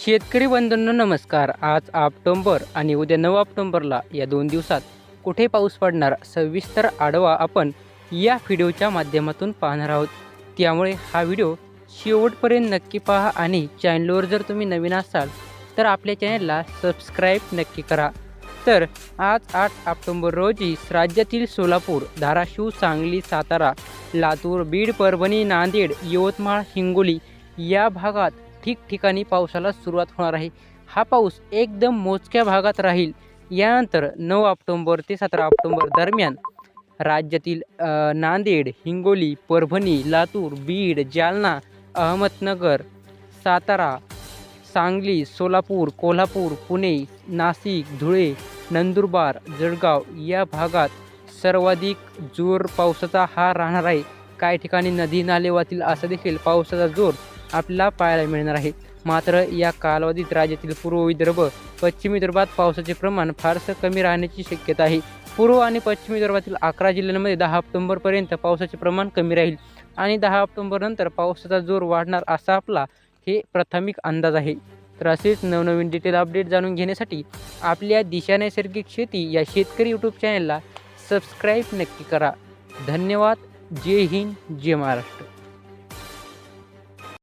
शेतकरी बंधूंनो नमस्कार. आज ऑक्टोंबर आणि उद्या नऊ ऑक्टोंबरला या दोन दिवसात कुठे पाऊस पडणार सविस्तर आढावा आपण या व्हिडिओच्या माध्यमातून पाहणार आहोत. त्यामुळे हा व्हिडिओ शेवटपर्यंत नक्की पहा आणि चॅनलवर जर तुम्ही नवीन असाल तर आपल्या चॅनलला सबस्क्राईब नक्की करा. तर आज आठ ऑक्टोंबर रोजी राज्यातील सोलापूर धाराशिव सांगली सातारा लातूर बीड परभणी नांदेड यवतमाळ हिंगोली या भागात ठिकठिकाणी पावसाला सुरुवात होणार आहे. हा पाऊस एकदम मोजक्या भागात राहील. यानंतर नऊ ऑक्टोंबर ते सतरा ऑक्टोंबर दरम्यान राज्यातील नांदेड हिंगोली परभणी लातूर बीड जालना अहमदनगर सातारा सांगली सोलापूर कोल्हापूर पुणे नाशिक धुळे नंदुरबार जळगाव या भागात सर्वाधिक जोर पावसाचा हा राहणार आहे. काही ठिकाणी नदी नाले वाहतील असा देखील पावसाचा जोर आपल्याला पाहायला मिळणार आहे. मात्र या कालावधीत राज्यातील पूर्व विदर्भ पश्चिम विदर्भात पावसाचे प्रमाण फारसं कमी राहण्याची शक्यता आहे. पूर्व आणि पश्चिम विदर्भातील अकरा जिल्ह्यांमध्ये दहा ऑक्टोंबरपर्यंत पावसाचे प्रमाण कमी राहील आणि दहा ऑक्टोंबरनंतर पावसाचा जोर वाढणार असा आपला हे प्राथमिक अंदाज आहे. तर असेच नवनवीन डिटेल अपडेट जाणून घेण्यासाठी आपल्या दिशा नैसर्गिक शेती या शेतकरी यूट्यूब चॅनलला सबस्क्राईब नक्की करा. धन्यवाद. जय हिंद. जय महाराष्ट्र.